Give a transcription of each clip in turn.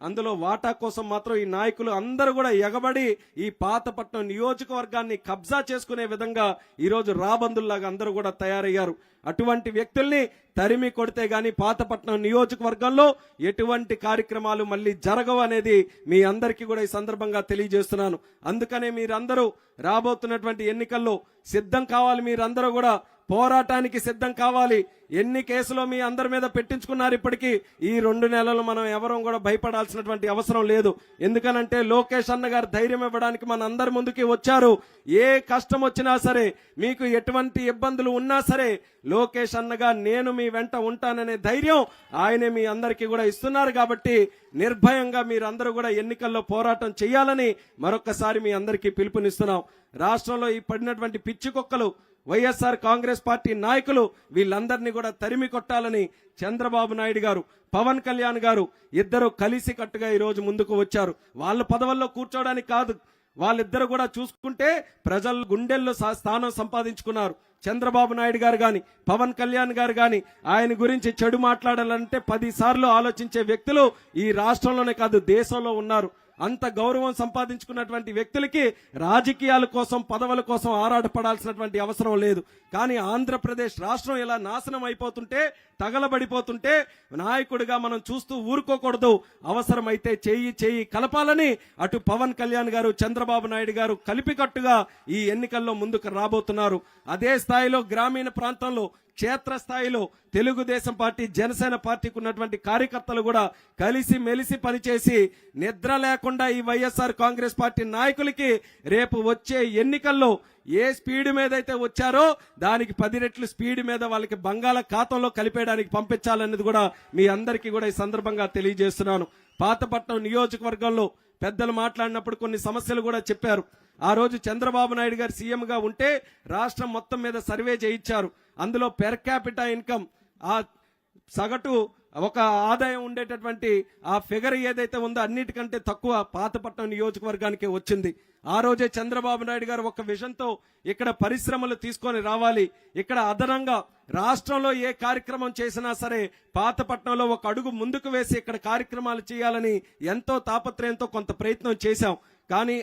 అందులో వాటా కోసం మాత్రం ఈ నాయకులు అందరూ కూడా ఎగబడి ఈ పాతపట్నం నియోజకవర్గాన్ని కబ్జా చేసుకునే విధంగా ఈరోజు రాబందుల్లాగా అందరూ కూడా తయారయ్యారు. అటువంటి వ్యక్తుల్ని తరిమి కొడితే గాని పాతపట్నం నియోజకవర్గంలో ఎటువంటి కార్యక్రమాలు మళ్ళీ జరగవు అనేది మీ అందరికీ కూడా ఈ సందర్భంగా తెలియజేస్తున్నాను. అందుకనే మీరందరూ రాబోతున్నటువంటి ఎన్నికల్లో సిద్ధం కావాలి మీరందరూ కూడా పోరాటానికి సిద్ధం కావాలి. ఎన్ని కేసులో మీ అందరి మీద పెట్టించుకున్నారు ఇప్పటికీ? ఈ రెండు నెలలు మనం ఎవరూ కూడా భయపడాల్సినటువంటి అవసరం లేదు. ఎందుకనంటే లోకేష్ అన్న గారు ధైర్యం ఇవ్వడానికి మన అందరి ముందుకి వచ్చారు. ఏ కష్టం వచ్చినా సరే మీకు ఎటువంటి ఇబ్బందులు ఉన్నా సరే లోకేష్ అన్నగా నేను మీ వెంట ఉంటాననే ధైర్యం ఆయనే మీ అందరికీ కూడా ఇస్తున్నారు కాబట్టి నిర్భయంగా మీరందరూ కూడా ఎన్నికల్లో పోరాటం చేయాలని మరొకసారి మీ అందరికీ పిలుపునిస్తున్నాం. రాష్ట్రంలో ఈ పడినటువంటి పిచ్చి కుక్కలు వైఎస్ఆర్ కాంగ్రెస్ పార్టీ నాయకులు వీళ్ళందరినీ కూడా తరిమి కొట్టాలని చంద్రబాబు నాయుడు గారు పవన్ కళ్యాణ్ గారు ఇద్దరు కలిసి కట్టుగా ఈ రోజు ముందుకు వచ్చారు. వాళ్ళ పదవుల్లో కూర్చోవడానికి కాదు వాళ్ళిద్దరు కూడా చూసుకుంటే ప్రజలు గుండెల్లో సా- స్థానం సంపాదించుకున్నారు. చంద్రబాబు నాయుడు గారు కానీ పవన్ కళ్యాణ్ గారు కానీ ఆయన గురించి చెడు మాట్లాడాలంటే పదిసార్లు ఆలోచించే వ్యక్తులు ఈ రాష్ట్రంలోనే కాదు దేశంలో ఉన్నారు. అంత గౌరవం సంపాదించుకున్నటువంటి వ్యక్తులకి రాజకీయాల కోసం పదవుల కోసం ఆరాటపడాల్సినటువంటి అవసరం లేదు. కానీ ఆంధ్రప్రదేశ్ రాష్ట్రం ఇలా నాశనం అయిపోతుంటే తగలబడిపోతుంటే నాయకుడిగా మనం చూస్తూ ఊరుకోకూడదు. అవసరమైతే చేయి చేయి కలపాలని అటు పవన్ కళ్యాణ్ గారు చంద్రబాబు నాయుడు గారు కలిపికట్టుగా ఈ ఎన్నికల్లో ముందుకు రాబోతున్నారు. అదే స్థాయిలో గ్రామీణ ప్రాంతంలో క్షేత్ర స్థాయిలో తెలుగుదేశం పార్టీ జనసేన పార్టీకి ఉన్నటువంటి కార్యకర్తలు కూడా కలిసి మెలిసి పనిచేసి నిద్ర లేకుండా ఈ వైఎస్ఆర్ కాంగ్రెస్ పార్టీ నాయకులకి రేపు వచ్చే ఎన్నికల్లో ఏ స్పీడ్ మీద అయితే వచ్చారో దానికి పది రెట్లు స్పీడ్ మీద వాళ్ళకి బంగాళాఖాతంలో కలిపేయడానికి పంపించాలన్నది కూడా మీ అందరికీ కూడా ఈ సందర్భంగా తెలియజేస్తున్నాను. పాతపట్నం నియోజకవర్గంలో పెద్దలు మాట్లాడినప్పుడు కొన్ని సమస్యలు కూడా చెప్పారు. ఆ రోజు చంద్రబాబు నాయుడు గారు సీఎంగా ఉంటే రాష్ట్రం మొత్తం మీద సర్వే చేయించారు. అందులో పెర్ క్యాపిటా ఇన్కమ్ ఆ సగటు ఒక ఆదాయం ఉండేటటువంటి ఆ ఫిగర్ ఏదైతే ఉందో అన్నిటికంటే తక్కువ పాతపట్నం నియోజకవర్గానికి వచ్చింది. ఆ రోజే చంద్రబాబు నాయుడు గారు ఒక విషయంతో ఇక్కడ పరిశ్రమలు తీసుకొని రావాలి. ఇక్కడ అదనంగా రాష్ట్రంలో ఏ కార్యక్రమం చేసినా సరే పాతపట్నంలో ఒక అడుగు ముందుకు వేసి ఇక్కడ కార్యక్రమాలు చేయాలని ఎంతో తాపత్రయంతో కొంత ప్రయత్నం చేశాం. కానీ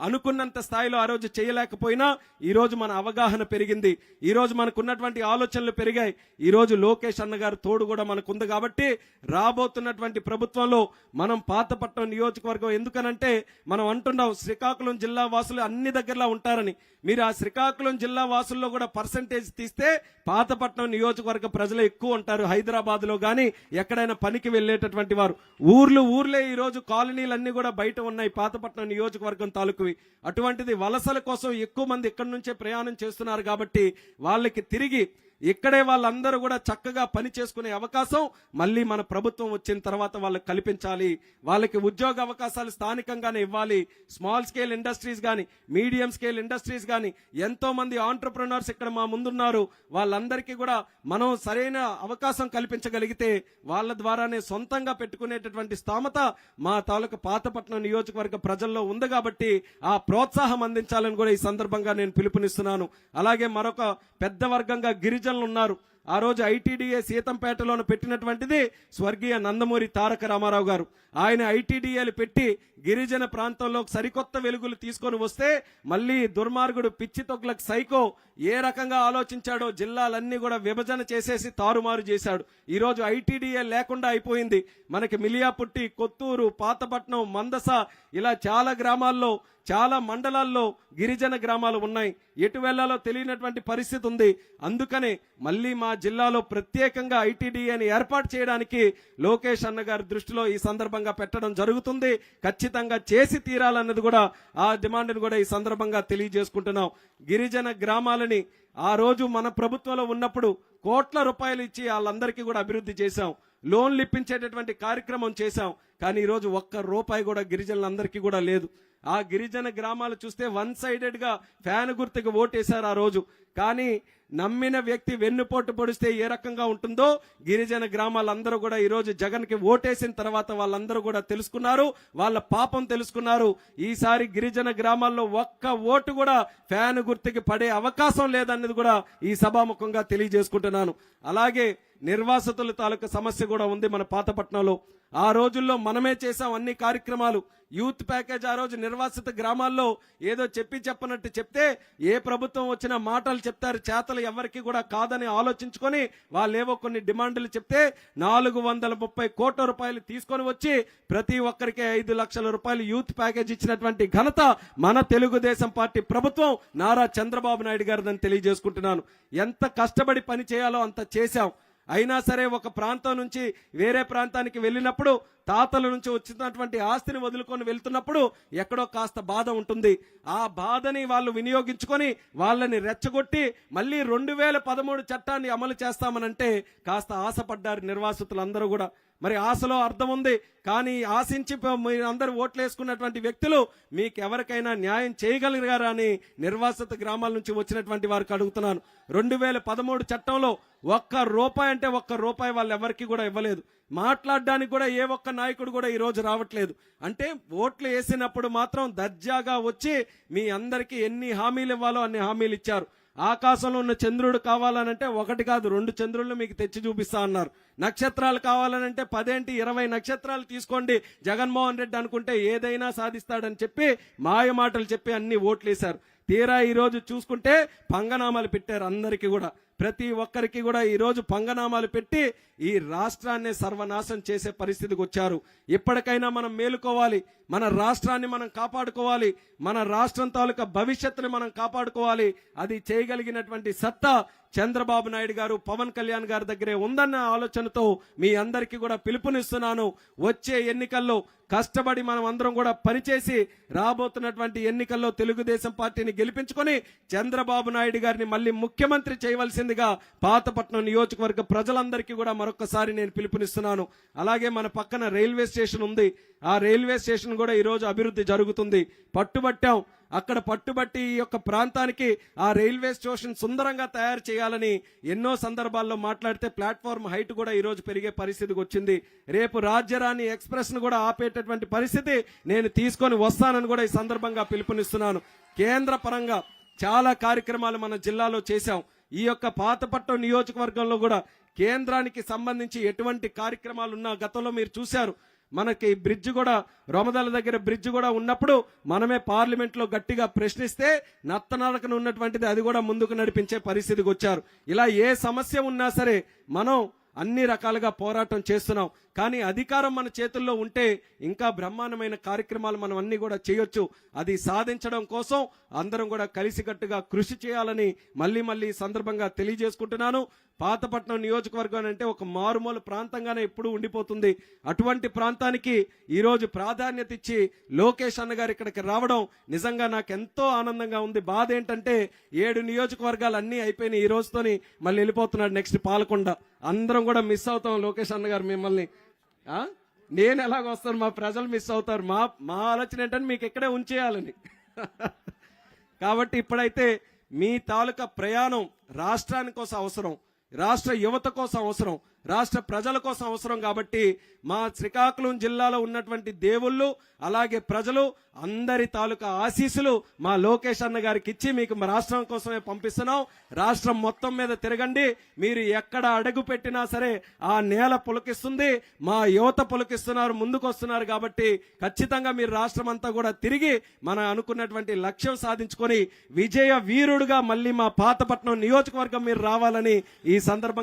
అనుకున్నంత స్థాయిలో ఆ రోజు చేయలేకపోయినా ఈరోజు మన అవగాహన పెరిగింది. ఈరోజు మనకున్నటువంటి ఆలోచనలు పెరిగాయి. ఈ రోజు లోకేష్ అన్నగారు తోడు కూడా మనకుంది కాబట్టి రాబోతున్నటువంటి ప్రభుత్వంలో మనం పాతపట్నం నియోజకవర్గం ఎందుకనంటే మనం అంటున్నాం శ్రీకాకుళం జిల్లా వాసులు అన్ని దగ్గరలో ఉంటారని. మీరు ఆ శ్రీకాకుళం జిల్లా వాసుల్లో కూడా పర్సంటేజ్ తీస్తే పాతపట్నం నియోజకవర్గ ప్రజలు ఎక్కువ ఉంటారు హైదరాబాద్లో కానీ ఎక్కడైనా పనికి వెళ్ళేటటువంటి వారు. ఊర్లు ఊర్లే ఈరోజు కాలనీలన్నీ కూడా బయట ఉన్నాయి పాతపట్నం నియోజకవర్గం తాలూకువి అటువంటిది వలసల కోసం ఎక్కువ మంది ఇక్కడి నుంచే ప్రయాణం చేస్తున్నారు కాబట్టి వాళ్ళకి తిరిగి ఇక్కడే వాళ్ళందరూ కూడా చక్కగా పని చేసుకునే అవకాశం మళ్ళీ మన ప్రభుత్వం వచ్చిన తర్వాత వాళ్ళకి కల్పించాలి. వాళ్ళకి ఉద్యోగ అవకాశాలు స్థానికంగానే ఇవ్వాలి. స్మాల్ స్కేల్ ఇండస్ట్రీస్ కానీ మీడియం స్కేల్ ఇండస్ట్రీస్ కానీ ఎంతో మంది ఆంటర్ప్రినర్స్ ఇక్కడ మా ముందున్నారు. వాళ్ళందరికీ కూడా మనం సరైన అవకాశం కల్పించగలిగితే వాళ్ళ ద్వారానే సొంతంగా పెట్టుకునేటటువంటి స్థామత మా తాలూకు పాతపట్నం నియోజకవర్గ ప్రజల్లో ఉంది కాబట్టి ఆ ప్రోత్సాహం అందించాలని కూడా ఈ సందర్భంగా నేను పిలుపునిస్తున్నాను. అలాగే మరొక పెద్ద వర్గంగా గిరిజనులు ఉన్నారు. ఆ రోజు ఐటీడీఏ సీతంపేటలోను పెట్టినటువంటిది స్వర్గీయ నందమూరి తారక రామారావు గారు. ఆయన ఐటీడీఏలు పెట్టి గిరిజన ప్రాంతంలో సరికొత్త వెలుగులు తీసుకొని వస్తే మళ్ళీ దుర్మార్గుడు పిచ్చి తొగ్లకు సైకో ఏ రకంగా ఆలోచించాడో జిల్లాలన్నీ కూడా విభజన చేసేసి తారుమారు చేశాడు. ఈరోజు ఐటీడీఏ లేకుండా అయిపోయింది. మనకి మిలియాపుట్టి కొత్తూరు పాతపట్నం మందస ఇలా చాలా గ్రామాల్లో చాలా మండలాల్లో గిరిజన గ్రామాలు ఉన్నాయి. ఎటు వెళ్ళాలో తెలియనటువంటి పరిస్థితి ఉంది. అందుకనే మళ్ళీ మా జిల్లాలో ప్రత్యేకంగా ఐటీడీఏని ఏర్పాటు చేయడానికి లోకేష్ అన్న గారి దృష్టిలో ఈ సందర్భంగా పెట్టడం జరుగుతుంది. ఖచ్చితంగా చేసి తీరాలన్నది కూడా ఆ డిమాండ్ని కూడా ఈ సందర్భంగా తెలియజేసుకుంటున్నాం. గిరిజన గ్రామాలని ఆ రోజు మన ప్రభుత్వంలో ఉన్నప్పుడు కోట్ల రూపాయలు ఇచ్చి వాళ్ళందరికీ కూడా అభివృద్ధి చేశాం. లోన్లు ఇప్పించేటటువంటి కార్యక్రమం చేశాం. కానీ ఈరోజు ఒక్క రూపాయి కూడా గిరిజనులందరికీ కూడా లేదు. ఆ గిరిజన గ్రామాలు చూస్తే వన్ సైడెడ్గా ఫ్యాన్ గుర్తుకు ఓటేశారు ఆ రోజు. కానీ నమ్మిన వ్యక్తి వెన్నుపోటు పొడిస్తే ఏ రకంగా ఉంటుందో గిరిజన గ్రామాలందరూ కూడా ఈరోజు జగన్కి ఓటేసిన తర్వాత వాళ్ళందరూ కూడా తెలుసుకున్నారు వాళ్ళ పాపం తెలుసుకున్నారు. ఈసారి గిరిజన గ్రామాల్లో ఒక్క ఓటు కూడా ఫ్యాన్ గుర్తుకి పడే అవకాశం లేదన్నది కూడా ఈ సభాముఖంగా తెలియజేసుకుంటున్నాను. అలాగే నిర్వాసితుల తాలూకా సమస్య కూడా ఉంది మన పాతపట్నంలో. ఆ రోజుల్లో మనమే చేసాం అన్ని కార్యక్రమాలు. యూత్ ప్యాకేజ్ ఆ రోజు నిర్వాసిత గ్రామాల్లో ఏదో చెప్పి చెప్పనట్టు చెప్తే ఏ ప్రభుత్వం వచ్చినా మాటలు చెప్తారు చేతలు ఎవరికి కూడా కాదని ఆలోచించుకొని వాళ్ళేవో కొన్ని డిమాండ్లు చెప్తే నాలుగు వందల ముప్పై కోట్ల రూపాయలు తీసుకొని వచ్చి ప్రతి ఒక్కరికి ఐదు లక్షల రూపాయలు యూత్ ప్యాకేజ్ ఇచ్చినటువంటి ఘనత మన తెలుగుదేశం పార్టీ ప్రభుత్వం నారా చంద్రబాబు నాయుడు గారిదని తెలియజేసుకుంటున్నాను. ఎంత కష్టపడి పని చేయాలో అంత చేశాం. అయినా సరే ఒక ప్రాంతం నుంచి వేరే ప్రాంతానికి వెళ్ళినప్పుడు తాతల నుంచి వచ్చినటువంటి ఆస్తిని వదులుకొని వెళ్తున్నప్పుడు ఎక్కడో కాస్త బాధ ఉంటుంది. ఆ బాధని వాళ్ళు వినియోగించుకొని వాళ్ళని రెచ్చగొట్టి మళ్ళీ రెండు వేల పదమూడు చట్టాన్ని అమలు చేస్తామనంటే కాస్త ఆశపడ్డారు నిర్వాసితులందరూ కూడా. మరి ఆశలో అర్థం ఉంది. కానీ ఆశించి మీరు అందరూ ఓట్లు వేసుకున్నటువంటి వ్యక్తులు మీకు ఎవరికైనా న్యాయం చేయగలిగారా అని నిర్వాసిత గ్రామాల నుంచి వచ్చినటువంటి వారికి అడుగుతున్నాను. రెండు వేల పదమూడు చట్టంలో ఒక్క రూపాయి అంటే ఒక్క రూపాయి వాళ్ళు ఎవరికి కూడా ఇవ్వలేదు. మాట్లాడడానికి కూడా ఏ ఒక్క నాయకుడు కూడా ఈరోజు రావట్లేదు. అంటే ఓట్లు వేసినప్పుడు మాత్రం దర్జాగా వచ్చి మీ అందరికీ ఎన్ని హామీలు ఇవ్వాలో అన్ని హామీలు ఇచ్చారు. ఆకాశంలో ఉన్న చంద్రుడు కావాలనంటే ఒకటి కాదు రెండు చంద్రులు మీకు తెచ్చి చూపిస్తా అన్నారు. నక్షత్రాలు కావాలనంటే పదేంటి ఇరవై నక్షత్రాలు తీసుకోండి. జగన్మోహన్ రెడ్డి అనుకుంటే ఏదైనా సాధిస్తాడని చెప్పి మాయ మాటలు చెప్పి అన్ని ఓట్లేశారు. తీరా ఈరోజు చూసుకుంటే పంగనామాలు పెట్టారు అందరికీ కూడా. ప్రతి ఒక్కరికి కూడా ఈరోజు పంగనామాలు పెట్టి ఈ రాష్ట్రాన్ని సర్వనాశం చేసే పరిస్థితికి వచ్చారు. ఎప్పటికైనా మనం మేలుకోవాలి. మన రాష్ట్రాన్ని మనం కాపాడుకోవాలి. మన రాష్ట్రం తాలూకా భవిష్యత్తుని మనం కాపాడుకోవాలి. అది చేయగలిగినటువంటి సత్తా చంద్రబాబు నాయుడు గారు పవన్ కళ్యాణ్ గారి దగ్గరే ఉందన్న ఆలోచనతో మీ అందరికీ కూడా పిలుపునిస్తున్నాను. వచ్చే ఎన్నికల్లో కష్టపడి మనం అందరం కూడా పనిచేసి రాబోతున్నటువంటి ఎన్నికల్లో తెలుగుదేశం పార్టీని గెలిపించుకొని చంద్రబాబు నాయుడు గారిని మళ్ళీ ముఖ్యమంత్రి చేయవలసిందిగా పాతపట్నం నియోజకవర్గ ప్రజలందరికీ కూడా మరొకసారి నేను పిలుపునిస్తున్నాను. అలాగే మన పక్కన రైల్వే స్టేషన్ ఉంది. ఆ రైల్వే స్టేషన్ కూడా ఈరోజు అభివృద్ధి జరుగుతుంది. పట్టుబట్టాం. అక్కడ పట్టుబట్టి ఈ యొక్క ప్రాంతానికి ఆ రైల్వే స్టేషన్ సుందరంగా తయారు చేయాలని ఎన్నో సందర్భాల్లో మాట్లాడితే ప్లాట్ఫామ్ హైట్ కూడా ఈరోజు పెరిగే పరిస్థితికి వచ్చింది. రేపు రాజ్యరాణి ఎక్స్ప్రెస్ను కూడా ఆపేటటువంటి పరిస్థితి నేను తీసుకొని వస్తానని కూడా ఈ సందర్భంగా పిలుపునిస్తున్నాను. కేంద్ర పరంగా చాలా కార్యక్రమాలు మన జిల్లాలో చేశాం. ఈ యొక్క పాతపట్నం నియోజకవర్గంలో కూడా కేంద్రానికి సంబంధించి ఎటువంటి కార్యక్రమాలు ఉన్నా గతంలో మీరు చూశారు. మనకి బ్రిడ్జ్ కూడా రొమదల దగ్గర బ్రిడ్జ్ కూడా ఉన్నప్పుడు మనమే పార్లమెంట్లో గట్టిగా ప్రశ్నిస్తే నత్తనడకన ఉన్నటువంటిది అది కూడా ముందుకు నడిపించే పరిస్థితికి వచ్చారు. ఇలా ఏ సమస్య ఉన్నా సరే మనం అన్ని రకాలుగా పోరాటం చేస్తున్నాం. కానీ అధికారం మన చేతుల్లో ఉంటే ఇంకా బ్రహ్మాండమైన కార్యక్రమాలు మనం అన్ని కూడా చేయొచ్చు. అది సాధించడం కోసం అందరం కూడా కలిసికట్టుగా కృషి చేయాలని మళ్ళీ మళ్ళీ సందర్భంగా తెలియజేసుకుంటున్నాను. పాతపట్నం నియోజకవర్గం అంటే ఒక మారుమూల ప్రాంతంగానే ఎప్పుడూ ఉండిపోతుంది. అటువంటి ప్రాంతానికి ఈరోజు ప్రాధాన్యత ఇచ్చి లోకేష్ అన్నగారు ఇక్కడికి రావడం నిజంగా నాకు ఎంతో ఆనందంగా ఉంది. బాధ ఏంటంటే ఏడు నియోజకవర్గాలు అన్నీ అయిపోయినాయి ఈ రోజుతోని మళ్ళీ వెళ్ళిపోతున్నాడు నెక్స్ట్ పాలకొండ. అందరం కూడా మిస్ అవుతాం లోకేష్ అన్నగారు మిమ్మల్ని. నేను ఎలాగ వస్తాను? మా ప్రజలు మిస్ అవుతారు. మా మా ఆలోచన ఏంటంటే మీకు ఇక్కడే ఉంచేయాలని. కాబట్టి ఇప్పుడైతే మీ తాలూకా ప్రయాణం రాష్ట్రానికి కోసం అవసరం. రాష్ట్ర యువత కోసం అవసరం. రాష్ట్ర ప్రజల కోసం అవసరం కాబట్టి మా శ్రీకాకుళం జిల్లాలో ఉన్నటువంటి దేవుళ్ళు అలాగే ప్రజలు అందరి తాలూకా ఆశీస్సులు మా లోకేష్ అన్న గారికి ఇచ్చి మీకు మా రాష్ట్రం కోసమే పంపిస్తున్నాం. రాష్ట్రం మొత్తం మీద తిరగండి. మీరు ఎక్కడ అడుగు పెట్టినా సరే ఆ నేల పులకిస్తుంది మా యువత పులకిస్తున్నారు ముందుకు వస్తున్నారు కాబట్టి ఖచ్చితంగా మీరు రాష్ట్రం అంతా కూడా తిరిగి మన అనుకున్నటువంటి లక్ష్యం సాధించుకొని విజయ వీరుడుగా మళ్ళీ మా పాతపట్నం నియోజకవర్గం మీరు రావాలని ఈ సందర్భంగా